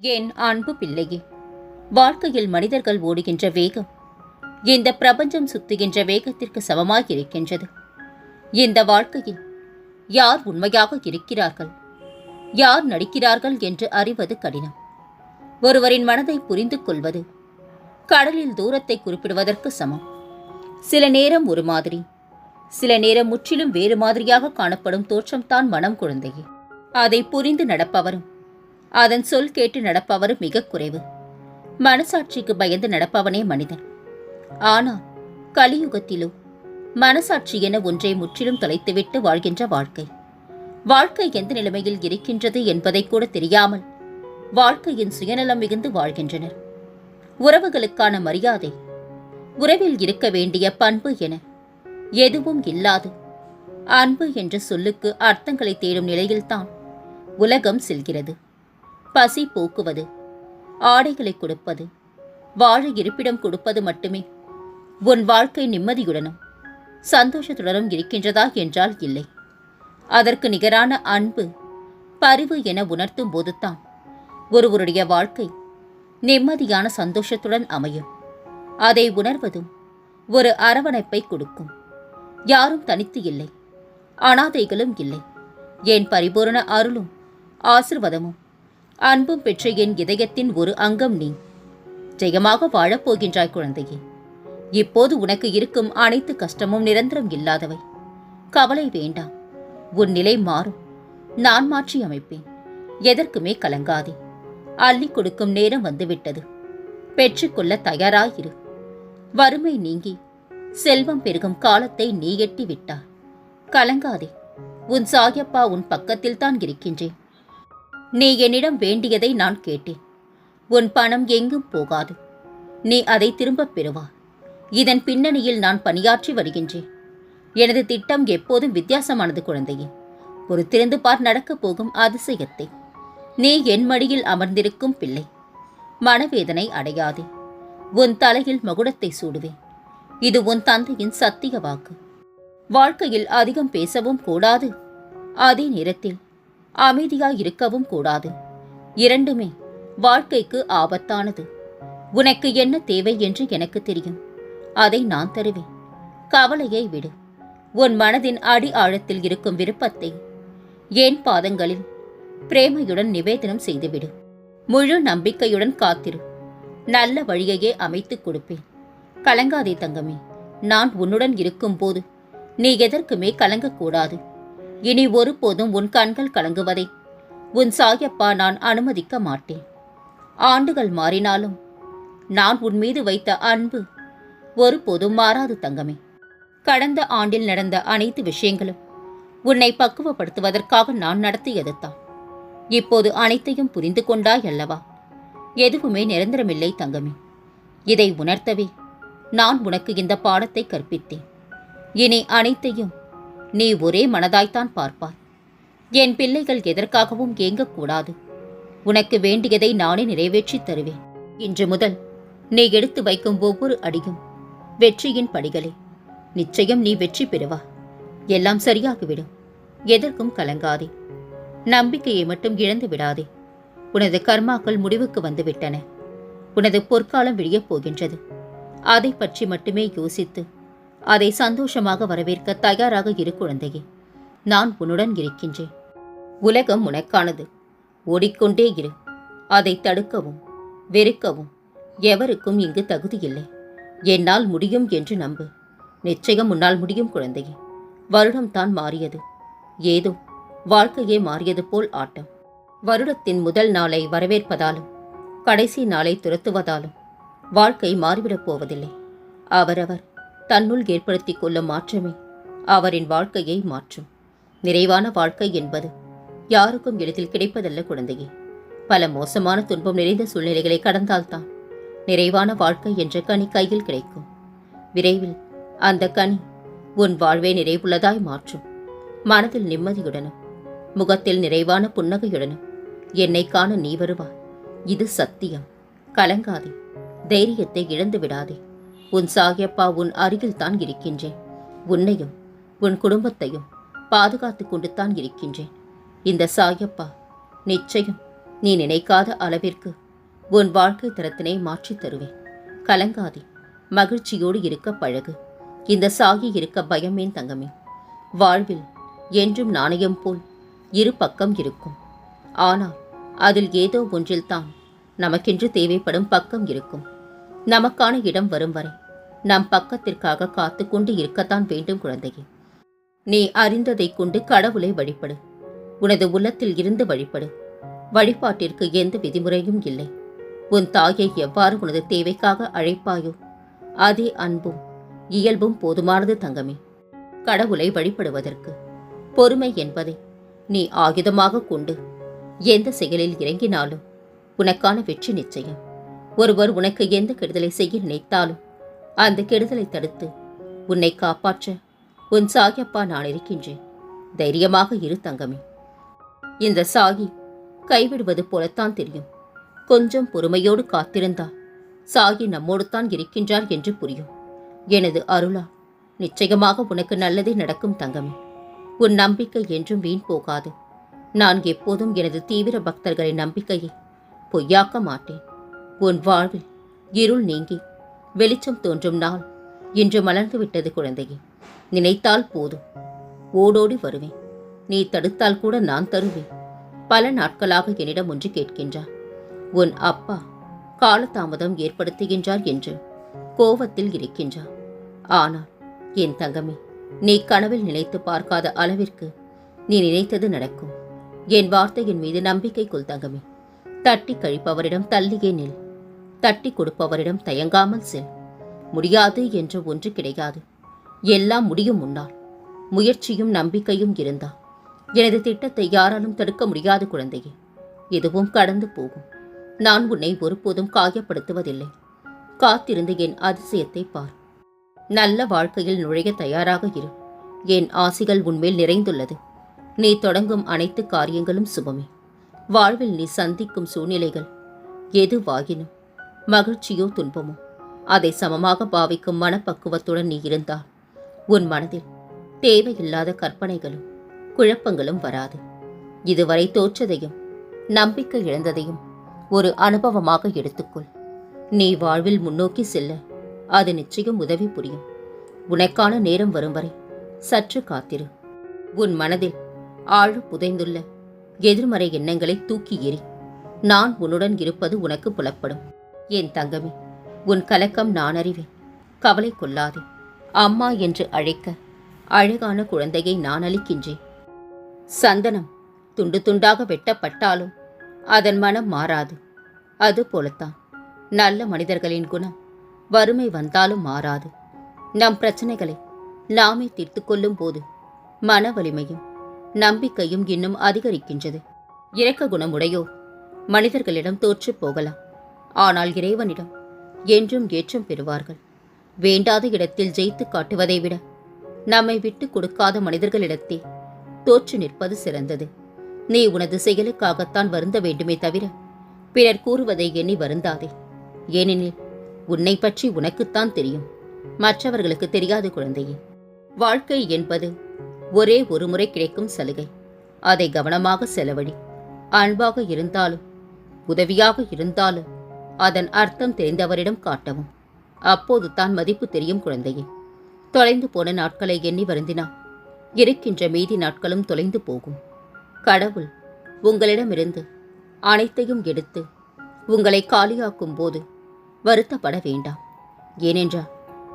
என் அன்பு பிள்ளையே? வாழ்க்கையில் மனிதர்கள் ஓடுகின்ற வேகம் இந்த பிரபஞ்சம் சுத்துகின்ற வேகத்திற்கு சமமாக இருக்கின்றது. இந்த வாழ்க்கையில் யார் உண்மையாக இருக்கிறார்கள்? யார் நடிக்கிறார்கள் என்று அறிவது கடினம். ஒருவரின் மனதை புரிந்து கொள்வது கடலில் தூரத்தை குறிப்பிடுவதற்கு சமம். சில நேரம் ஒரு மாதிரி சில நேரம் முற்றிலும் வேறு மாதிரியாக காணப்படும் தோற்றம்தான் மனம் குழந்தையே. அதை புரிந்து நடப்பவரும் அதன் சொல் கேட்டு நடப்பவர் மிக குறைவு. மனசாட்சிக்கு பயந்து நடப்பவனே மனிதன். ஆனால் கலியுகத்திலோ மனசாட்சி என ஒன்றை முற்றிலும் தொலைத்துவிட்டு வாழ்கின்ற வாழ்க்கை. வாழ்க்கை எந்த நிலைமையில் இருக்கின்றது என்பதை கூட தெரியாமல் வாழ்க்கையின் சுயநலம் மிகுந்து வாழ்கின்றனர். உறவுகளுக்கான மரியாதை உறவில் இருக்க வேண்டிய பண்பு என எதுவும் இல்லாது அன்பு என்ற சொல்லுக்கு அர்த்தங்களை தேடும் நிலையில்தான் உலகம் செல்கிறது. பசி போக்குவது ஆடைகளை கொடுப்பது வாழ இருப்பிடம் கொடுப்பது மட்டுமே உன் வாழ்க்கை நிம்மதியுடனும் சந்தோஷத்துடனும் இருக்கின்றதா என்றால் இல்லை. அதற்கு நிகரான அன்பு பரிவு என உணர்த்தும் போதுதான் ஒருவருடைய வாழ்க்கை நிம்மதியான சந்தோஷத்துடன் அமையும். அதை உணர்வதும் ஒரு அரவணைப்பை கொடுக்கும். யாரும் தனித்து இல்லை அனாதைகளும் இல்லை. என் பரிபூரண அருளும் ஆசிர்வாதமும் அன்பும் பெற்ற என் இதயத்தின் ஒரு அங்கம் நீ. ஜெயமாக வாழப்போகின்றாய் குழந்தையே. இப்போது உனக்கு இருக்கும் அனைத்து கஷ்டமும் நிரந்தரம் இல்லாதவை. கவலை வேண்டாம் உன் நிலை மாறும். நான் மாற்றி அமைப்பேன். எதற்குமே கலங்காதே. அள்ளி கொடுக்கும் நேரம் வந்துவிட்டது. பெற்றுக்கொள்ள தயாராயிரு. வறுமை நீங்கி செல்வம் பெருகும் காலத்தை நீ எட்டி விட்டாய் கலங்காதே. உன் சாயப்பா உன் பக்கத்தில் தான் இருக்கின்றேன். நீ என்னிடம் வேண்டியதை நான் கேட்டேன். உன் பணம் எங்கும் போகாது. நீ அதை திரும்பப் பெறுவா. இதன் பின்னணியில் நான் பணியாற்றி வருகின்றேன். எனது திட்டம் எப்போதும் வித்தியாசமானது குழந்தையே. திறந்து பார் நடக்கப் போகும் அதிசயத்தை. நீ என் மடியில் அமர்ந்திருக்கும் பிள்ளை. மனவேதனை அடையாதே. உன் தலையில் மகுடத்தை சூடுவேன். இது உன் தந்தையின் சத்திய வாக்கு. வாழ்க்கையில் அதிகம் பேசவும் கூடாது. அதே நேரத்தில் அமைதியாய் இருக்கவும் கூடாது. இரண்டுமே வாழ்க்கைக்கு ஆபத்தானது. உனக்கு என்ன தேவை என்று எனக்கு தெரியும். அதை நான் தருவேன். கவலையை விடு. உன் மனதின் அடி ஆழத்தில் இருக்கும் விருப்பத்தை என் பாதங்களில் பிரேமையுடன் நிவேதனம் செய்துவிடு. முழு நம்பிக்கையுடன் காத்திரு. நல்ல வழியையே அமைத்துக் கொடுப்பேன். கலங்காதே தங்கமே. நான் உன்னுடன் இருக்கும்போது நீ எதற்குமே கலங்கக்கூடாது. இனி ஒருபோதும் உன் கண்கள் கலங்குவதை. உன் சாயப்பா நான் அனுமதிக்க மாட்டேன். ஆண்டுகள் மாறினாலும் நான் உன் மீது வைத்த அன்பு ஒருபோதும் மாறாது தங்கமே. கடந்த ஆண்டில் நடந்த அனைத்து விஷயங்களும் உன்னை பக்குவப்படுத்துவதற்காக நான் நடத்தியது தான். இப்போது அனைத்தையும் புரிந்து கொண்டாய் அல்லவா? எதுவுமே நிரந்தரமில்லை தங்கமே. இதை உணர்த்தவே நான் உனக்கு இந்த பாடத்தை கற்பித்தேன். இனி அனைத்தையும் நீ ஒரே மனதாய்த்தான் பார்ப்பாய். என் பிள்ளைகள் எதற்காகவும் ஏங்கக்கூடாது. உனக்கு வேண்டியதை நானே நிறைவேற்றித் தருவேன். இன்று முதல் நீ எடுத்து வைக்கும் ஒவ்வொரு அடியும் வெற்றியின் படிகளே. நிச்சயம் நீ வெற்றி பெறுவா. எல்லாம் சரியாகிவிடும். எதற்கும் கலங்காதே. நம்பிக்கையை மட்டும் இழந்து விடாதே. உனது கர்மாக்கள் முடிவுக்கு வந்துவிட்டன. உனது பொற்காலம் விடியப் போகின்றது. அதை பற்றி மட்டுமே யோசித்து அதை சந்தோஷமாக வரவேற்க தயாராக இரு குழந்தையே. நான் உன்னுடன் இருக்கின்றேன். உலகம் உனக்கானது. ஓடிக்கொண்டே இரு. அதை தடுக்கவும் வெறுக்கவும் எவருக்கும் இங்கு தகுதியில்லை என்னால் முடியும் என்று நம்பு. நிச்சயம் உன்னால் முடியும் குழந்தையே. வருடம் தான் மாறியது. ஏதோ வாழ்க்கையே மாறியது போல் ஆட்டம். வருடத்தின் முதல் நாளை வரவேற்பதாலும் கடைசி நாளை துரத்துவதாலும் வாழ்க்கை மாறிவிடப் போவதில்லை. அவரவர் தன்னுள் ஏற்படுத்திக் கொள்ளும் மாற்றமே. அவரின் வாழ்க்கையை மாற்றும். நிறைவான வாழ்க்கை என்பது யாருக்கும் எளிதில் கிடைப்பதல்ல குழந்தையே. பல மோசமான துன்பம் நிறைந்த சூழ்நிலைகளை கடந்தால்தான் நிறைவான வாழ்க்கை என்ற கனி கையில் கிடைக்கும். விரைவில் அந்த கனி உன் வாழ்வை நிறைவுள்ளதாய் மாற்றும். மனதில் நிம்மதியுடனும் முகத்தில் நிறைவான புன்னகையுடனும் என்னை காண நீ வருவாய். இது சத்தியம். கலங்காதே. தைரியத்தை இழந்து விடாதே உன் சாகியப்பா உன் அருகில் தான் இருக்கின்றேன். உன்னையும் உன் குடும்பத்தையும் பாதுகாத்து கொண்டு தான் இருக்கின்றேன். இந்த சாயப்பா நிச்சயம் நீ நினைக்காத அளவிற்கு உன் வாழ்க்கை தரத்தினை மாற்றித் தருவேன். கலங்காதே மகிழ்ச்சியோடு இருக்க பழகு. இந்த சாகி இருக்க பயமேன் தங்கமே? வாழ்வில் என்றும் நாணயம் போல் இரு பக்கம் இருக்கும். ஆனால் அதில் ஏதோ ஒன்றில்தான் நமக்கென்று தேவைப்படும் பக்கம் இருக்கும். நமக்கான இடம் வரும் வரை நம் பக்கத்திற்காக காத்து கொண்டு இருக்கத்தான் வேண்டும் குழந்தையே. நீ அறிந்ததைக் கொண்டு கடவுளை வழிபடு. உனது உள்ளத்தில் இருந்து வழிபடு. வழிபாட்டிற்கு எந்த விதிமுறையும் இல்லை. உன் தாயை எவ்வாறு உனது தேவைக்காக அழைப்பாயோ அதே அன்பும் இயல்பும் போதுமானது தங்கமே. கடவுளை வழிபடுவதற்கு பொறுமை என்பதை நீ ஆயுதமாக கொண்டு எந்த செயலில் இறங்கினாலும் உனக்கான வெற்றி நிச்சயம். ஒருவர் உனக்கு எந்த கெடுதலை செய்ய நினைத்தாலும் அந்த கெடுதலை தடுத்து உன்னை காப்பாற்ற உன் சாகியப்பா நான் இருக்கின்றேன். தைரியமாக இரு தங்கமே. இந்த சாகி கைவிடுவது போலத்தான் தெரியும். கொஞ்சம் பொறுமையோடு காத்திருந்தா சாகி நம்மோடு தான் இருக்கின்றார் என்று புரியும். எனது அருளா நிச்சயமாக உனக்கு நல்லதே நடக்கும் தங்கமே. உன் நம்பிக்கை என்றும் வீண் போகாது. நான் எப்போதும் எனது தீவிர பக்தர்களின் நம்பிக்கையை பொய்யாக்க மாட்டேன். உன் வாழ்வில் இருள் நீங்கி வெளிச்சம் தோன்றும் நாள் இன்று மலர்ந்து விட்டது குழந்தையே. நினைத்தால் போதும். ஓடோடி வருவேன். நீ தடுத்தால் கூட நான் தருவேன். பல நாட்களாக என்னிடம் ஒன்று கேட்கின்றார். உன் அப்பா காலதாமதம் ஏற்படுத்துகின்றார் என்று கோவத்தில் இருக்கின்றார். ஆனால் என் தங்கமே நீ கனவில் நினைத்து பார்க்காத அளவிற்கு நீ நினைத்தது நடக்கும். என் வார்த்தையின் மீது நம்பிக்கை கொள் தங்கமே தட்டி கழிப்பவரிடம் தள்ளியே நில். தட்டி கொடுப்பவரிடம் தயங்காமல் செல். முடியாது என்று ஒன்று கிடையாது. எல்லாம் முடியும் முன்னால் முயற்சியும் நம்பிக்கையும் இருந்தால் எனது திட்டத்தை யாராலும் தடுக்க முடியாது குழந்தையே. எதுவும் கடந்து போகும். நான் உன்னை ஒருபோதும் காயப்படுத்துவதில்லை. காத்திருந்து என் அதிசயத்தை பார். நல்ல வாழ்க்கையில் நுழைய தயாராக இரு. என் ஆசிகள் உன்மேல் நிறைந்துள்ளது. நீ தொடங்கும் அனைத்து காரியங்களும் சுபமே. வாழ்வில் நீ சந்திக்கும் சூழ்நிலைகள் எதுவாகினும் மகிழ்ச்சியோ துன்பமோ அதை சமமாக பாவிக்கும் மனப்பக்குவத்துடன் நீ இருந்தால் உன் மனதில் தேவையில்லாத கற்பனைகளும் குழப்பங்களும் வராது. இதுவரை தோற்றதையும் நம்பிக்கை இழந்ததையும் ஒரு அனுபவமாக எடுத்துக்கொள். நீ வாழ்வில் முன்னோக்கி செல்ல அது நிச்சயம் உதவி புரியும். உனக்கான நேரம் வரும் வரை சற்று காத்திரு. உன் மனதில் ஆழ புதைந்துள்ள எதிர்மறை எண்ணங்களை தூக்கி எறி நான் உன்னுடன் இருப்பது உனக்கு புலப்படும். என் தங்கமே உன் கலக்கம் நான் அறிவேன். கவலை கொள்ளாதே. அம்மா என்று அழைக்க அழகான குழந்தையை நான் அளிக்கின்றேன். சந்தனம் துண்டு துண்டாக வெட்டப்பட்டாலும் அதன் மனம் மாறாது. அது போலத்தான். நல்ல மனிதர்களின் குணம் வறுமை வந்தாலும் மாறாது. நம் பிரச்சனைகளை நாமே தீர்த்து கொள்ளும் போது மன வலிமையும் நம்பிக்கையும் இன்னும் அதிகரிக்கின்றது. இரக்க குணமுடையோர் மனிதர்களிடம் தோற்றுப் போகலாம். ஆனால் இறைவனிடம் என்றும் ஏற்றம் பெறுவார்கள். வேண்டாத இடத்தில் ஜெயித்து காட்டுவதை விட நம்மை விட்டு கொடுக்காத மனிதர்களிடத்தே தோற்று நிற்பது சிறந்தது. நீ உனது செயலுக்காகத்தான் வருந்த வேண்டுமே தவிர பிறர் கூறுவதை எண்ணி வருந்தாதே. ஏனெனில் உன்னை பற்றி உனக்குத்தான் தெரியும். மற்றவர்களுக்கு தெரியாது குழந்தையே. வாழ்க்கை என்பது ஒரே ஒரு முறை கிடைக்கும் சலுகை. அதை கவனமாக செலவழி அன்பாக இருந்தாலும் உதவியாக இருந்தாலும் அதன் அர்த்தம் தெரிந்தவரிடம் காட்டவும். அப்போது தான் மதிப்பு தெரியும் குழந்தையே. தொலைந்து போன நாட்களை எண்ணி வருந்தினா இருக்கின்ற மீதி நாட்களும் தொலைந்து போகும். கடவுள் உங்களிடமிருந்து அனைத்தையும் எடுத்து உங்களை காலியாக்கும் போது வருத்தப்பட வேண்டாம். ஏனென்றால்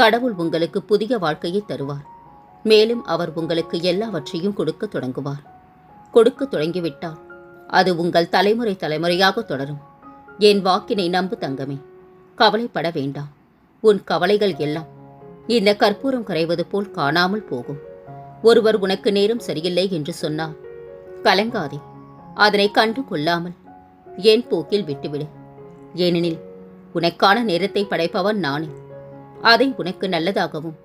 கடவுள் உங்களுக்கு புதிய வாழ்க்கையை தருவார். மேலும் அவர் உங்களுக்கு எல்லாவற்றையும் கொடுக்க தொடங்குவார். கொடுக்க தொடங்கிவிட்டால் அது உங்கள் தலைமுறை தலைமுறையாக தொடரும். என் வாக்கினை நம்பு தங்கமே. கவலைப்பட வேண்டாம். உன் கவலைகள் எல்லாம் இந்த கற்பூரம் கரைவது போல் காணாமல் போகும். ஒருவர் உனக்கு நேரம் சரியில்லை என்று சொன்னால் கலங்காதே. அதனை கண்டு கொள்ளாமல் என் போக்கில் விட்டுவிடு. ஏனெனில் உனக்கான நேரத்தை படைப்பவன் நானே. அதை உனக்கு நல்லதாகவும்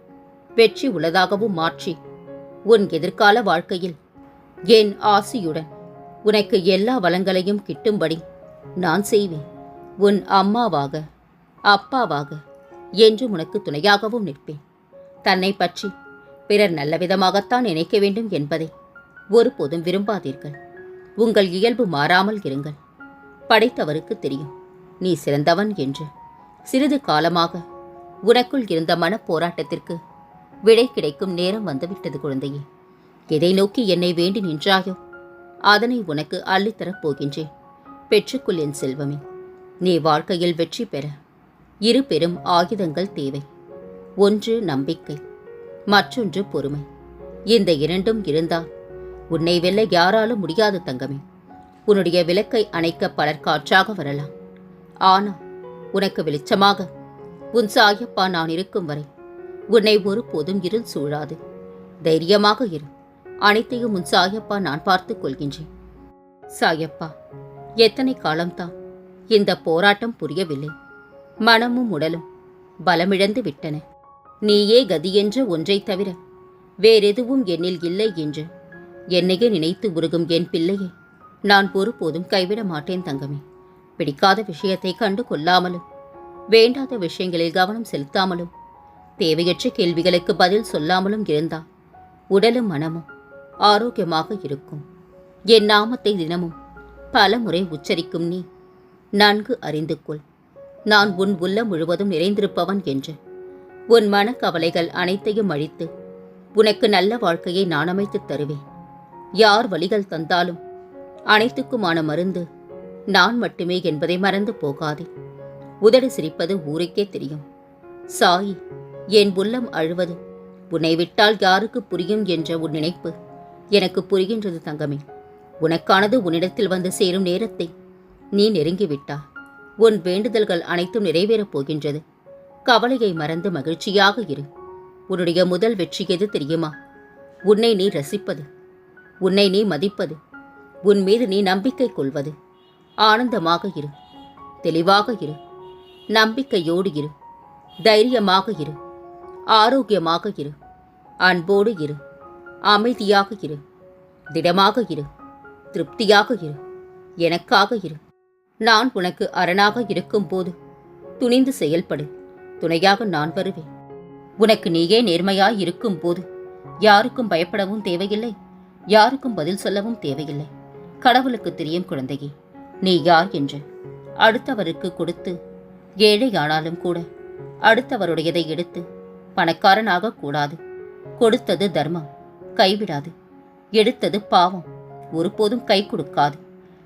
வெற்றி உள்ளதாகவும் மாற்றி உன் எதிர்கால வாழ்க்கையில் என் ஆசியுடன் உனக்கு எல்லா வளங்களையும் கிட்டும்படி நான் செய்வேன். உன் அம்மாவாக அப்பாவாக என்று உனக்கு துணையாகவும் நிற்பேன். தன்னை பற்றி பிறர் நல்லவிதமாகத்தான் நினைக்க வேண்டும் என்பதை ஒருபோதும் விரும்பாதீர்கள். உங்கள் இயல்பு மாறாமல் இருங்கள். படைத்தவருக்கு தெரியும் நீ சிறந்தவன் என்று. சிறிது காலமாக உனக்குள் இருந்த மனப் போராட்டத்திற்கு விடை கிடைக்கும் நேரம் வந்துவிட்டது குழந்தையே. எதை நோக்கி என்னை வேண்டி நின்றாயோ அதனை உனக்கு அள்ளித்தரப் போகின்றேன். பெற்றுக்கொள் என் செல்வமே. நீ வாழ்க்கையில் வெற்றி பெற. இரு பெரும் ஆயுதங்கள் தேவை. ஒன்று நம்பிக்கை மற்றொன்று பொறுமை. இந்த இரண்டும் இருந்தால் உன்னை வெல்ல யாராலும் முடியாது தங்கமே. உன்னுடைய விளக்கை அணைக்க பலர் காற்றாக வரலாம். ஆனால் உனக்கு வெளிச்சமாக உன் சாயப்பா நான் இருக்கும் வரை உன்னை ஒருபோதும் இருள் சூழாது. தைரியமாக இரு. அனைத்தையும் உன் சாயப்பா நான் பார்த்துக் கொள்கின்றேன். சாயப்பா எத்தனை காலம்தான் இந்த போராட்டம் புரியவில்லை. மனமும் உடலும் பலமிழந்து விட்டன. நீயே கதி ஒன்றை ஒன்றைத் தவிர வேறெதுவும் என்னில் இல்லை என்று என்னையே நினைத்து உருகும் என் பிள்ளையை நான் ஒருபோதும் கைவிட மாட்டேன் தங்கமே. பிடிக்காத விஷயத்தை கண்டு கொள்ளாமலும் வேண்டாத விஷயங்களில் கவனம் செலுத்தாமலும் தேவையற்ற கேள்விகளுக்கு பதில் சொல்லாமலும் இருந்தால் உடலும் மனமும் ஆரோக்கியமாக இருக்கும். என் நாமத்தை தினமும் பல முறை உச்சரிக்கும் நீ. நன்கு அறிந்து கொள் நான் உன் உள்ளம் முழுவதும் நிறைந்திருப்பவன் என்று. உன் மனக்கவலைகள் அனைத்தையும் அழித்து உனக்கு நல்ல வாழ்க்கையை நான் அமைத்து தருவேன். யார் வழிகள் தந்தாலும் அனைத்துக்குமான மருந்து நான் மட்டுமே என்பதை மறந்து போகாதே. உதடு சிரிப்பது ஊருக்கே தெரியும். சாயி என் உள்ளம் அழுவது உன்னை விட்டால் யாருக்கு புரியும் என்ற உன் நினைப்பு எனக்கு புரிகின்றது தங்கமே. உனக்கானது உன்னிடத்தில் வந்து சேரும் நேரத்தை நீ நெருங்கிவிட்டா. உன் வேண்டுதல்கள் அனைத்தும் நிறைவேறப் போகின்றது. கவலையை மறந்து மகிழ்ச்சியாக இரு. உன்னுடைய முதல் வெற்றி எது தெரியுமா? உன்னை நீ ரசிப்பது. உன்னை நீ மதிப்பது. உன் மீது நீ நம்பிக்கை கொள்வது. ஆனந்தமாக இரு. தெளிவாக இரு. நம்பிக்கையோடு இரு. தைரியமாக இரு. ஆரோக்கியமாக இரு. அன்போடு இரு. அமைதியாக இரு. திடமாக இரு. திருப்தியாக இரு. எனக்காக இரு. நான் உனக்கு அரணாக இருக்கும்போது துணிந்து செயல்படு. துணையாக நான் வருவேன். உனக்கு நீயே நேர்மையாய் இருக்கும்போது யாருக்கும் பயப்படவும் தேவையில்லை. யாருக்கும் பதில் சொல்லவும் தேவையில்லை. கடவுளுக்கு தெரியும் குழந்தையே நீ யார் என்று. அடுத்தவருக்கு கொடுத்து ஏழையானாலும் கூட அடுத்தவருடையதை எடுத்து பணக்காரனாக கூடாது. கொடுத்தது தர்மம் கைவிடாது. எடுத்தது பாவம் ஒருபோதும் கை கொடுக்காது.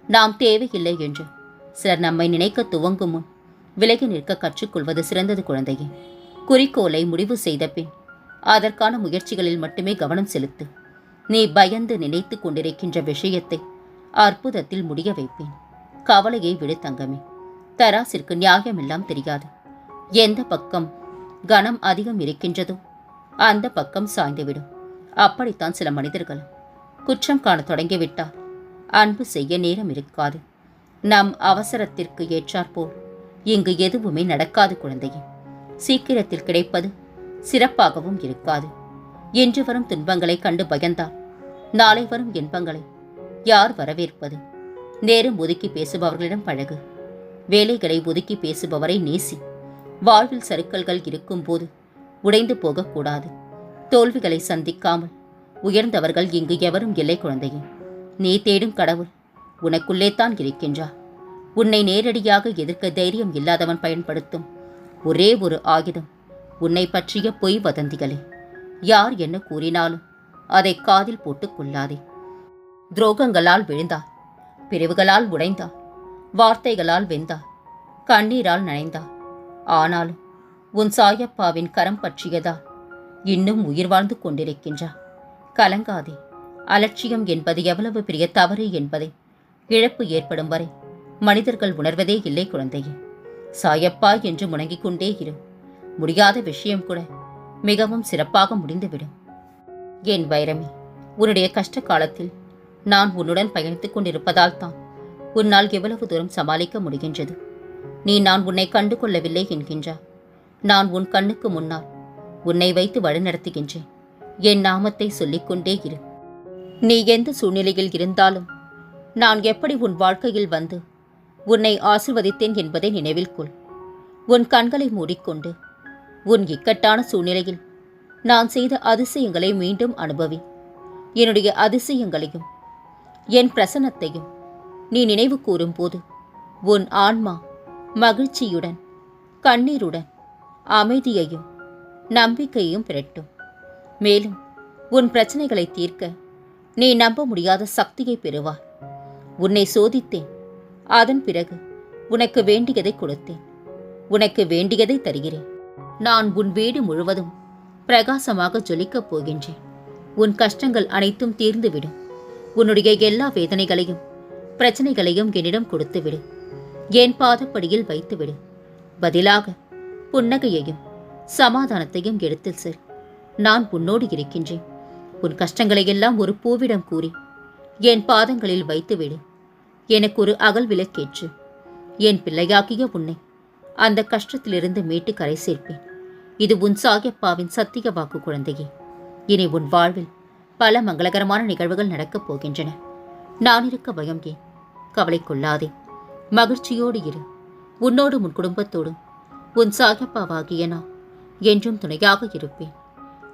நாம் தேவையில்லை என்று. சிலர் நம்மை நினைக்க துவங்கும் முன் விலகி நிற்க கற்றுக்கொள்வது சிறந்தது குழந்தையே. குறிக்கோளை முடிவு செய்த பின் அதற்கான முயற்சிகளில் மட்டுமே கவனம் செலுத்து. நீ பயந்து நினைத்து கொண்டிருக்கின்ற விஷயத்தை அற்புதத்தில் முடிய வைப்பேன். கவலையை விடு தங்கமே. தராசிற்கு நியாயமெல்லாம் தெரியாது. எந்த பக்கம் கனம் அதிகம் இருக்கின்றதோ அந்த பக்கம் சாய்ந்துவிடும். அப்படித்தான் சில மனிதர்கள் குற்றம் காண தொடங்கிவிட்டால் அன்பு செய்ய நேரம் இருக்காது. நம் அவசரத்திற்கு ஏற்றாற்போல். இங்கு எதுவுமே நடக்காது குழந்தையே. சீக்கிரத்தில் கிடைப்பது சிறப்பாகவும் இருக்காது. இன்று வரும் துன்பங்களை கண்டு பயந்தால் நாளை வரும் இன்பங்களை யார் வரவேற்பது? நேரம் ஒதுக்கி பேசுபவர்களிடம் பழகு. வேலைகளை ஒதுக்கி பேசுபவரை நேசி. வாழ்வில் சறுக்கல்கள் இருக்கும்போது உடைந்து போகக்கூடாது. தோல்விகளை சந்திக்காமல் உயர்ந்தவர்கள் இங்கு எவரும் இல்லை குழந்தையே. நீ தேடும் கடவுள் உனக்குள்ளே தான் இருக்கின்றார். உன்னை நேரடியாக எதிர்க்க தைரியம் இல்லாதவன் பயன்படுத்தும் ஒரே ஒரு ஆயுதம் உன்னை பற்றிய பொய் வதந்திகளே. யார் என்ன கூறினாலும் அதை காதில் போட்டுக் கொள்ளாதே. துரோகங்களால் விழுந்தார் பிரிவுகளால் உடைந்தார் வார்த்தைகளால் வெந்தார் கண்ணீரால் நனைந்தார் ஆனாலும் உன் சாயப்பாவின் கரம் பற்றியதால் இன்னும் உயிர் வாழ்ந்து கொண்டிருக்கின்றார். கலங்காதே. அலட்சியம் என்பது எவ்வளவு பெரிய தவறு என்பதை. இழப்பு ஏற்படும் வரை மனிதர்கள் உணர்வதே இல்லை குழந்தையே. சாயப்பா என்று முணங்கிக் கொண்டே இரு. முடியாத விஷயம் கூட மிகவும் சிறப்பாக முடிந்துவிடும். என் வைரமே உன்னுடைய கஷ்ட காலத்தில் நான் உன்னுடன் பயணித்துக் கொண்டிருப்பதால் தான் உன்னால் எவ்வளவு தூரம் சமாளிக்க முடிகின்றது. நீ நான் உன்னை கண்டு கொள்ளவில்லை என்கின்றார் நான் உன் கண்ணுக்கு முன்னால் உன்னை வைத்து வழிநடத்துகின்றேன். என் நாமத்தை சொல்லிக்கொண்டே இரு. நீ எந்த சூழ்நிலையில் இருந்தாலும் நான் எப்படி உன் வாழ்க்கையில் வந்து உன்னை ஆசிர்வதித்தேன் என்பதை நினைவில் கொள். உன் கண்களை மூடிக்கொண்டு உன் இக்கட்டான சூழ்நிலையில் நான் செய்த அதிசயங்களை மீண்டும் அனுபவி. என்னுடைய அதிசயங்களையும் என் பிரசன்னத்தையும் நீ நினைவு கூறும்போது உன் ஆன்மா மகிழ்ச்சியுடன் கண்ணீருடன் அமைதியையும் நம்பிக்கையும் பெறட்டும் மேலும் உன் பிரச்சனைகளை தீர்க்க நீ நம்ப முடியாத சக்தியை பெறுவாய் உன்னை சோதித்தேன். அதன் பிறகு உனக்கு வேண்டியதை கொடுத்தேன். உனக்கு வேண்டியதை தருகிறேன். நான் உன் வீடு முழுவதும் பிரகாசமாக ஜொலிக்கப் போகின்றேன். உன் கஷ்டங்கள் அனைத்தும் தீர்ந்துவிடும். உன்னுடைய எல்லா வேதனைகளையும் பிரச்சனைகளையும் என்னிடம் கொடுத்துவிடு. என் பாதப்படியில் வைத்துவிடு. பதிலாக புன்னகையையும் சமாதானத்தையும் எடுத்து செல். நான் உன்னோடு இருக்கின்றேன். உன் கஷ்டங்களை எல்லாம் ஒரு பூவிடம் கூறி என் பாதங்களில் வைத்துவிடு. எனக்கு ஒரு அகல் விளக்கேற்று என் பிள்ளையாகிய உன்னை அந்த கஷ்டத்திலிருந்து மீட்டு கரை சேர்ப்பேன். இது உன் சாகியப்பாவின் சத்திய வாக்கு குழந்தையே. இனி உன் வாழ்வில் பல மங்களகரமான நிகழ்வுகள் நடக்கப் போகின்றன. நான் இருக்க பயம் ஏன்? கவலை கொள்ளாதே. மகிழ்ச்சியோடு இரு. உன்னோடும் உன் குடும்பத்தோடும் உன் சாகப்பாவாகிய நான் என்றும் துணையாக இருப்பேன்.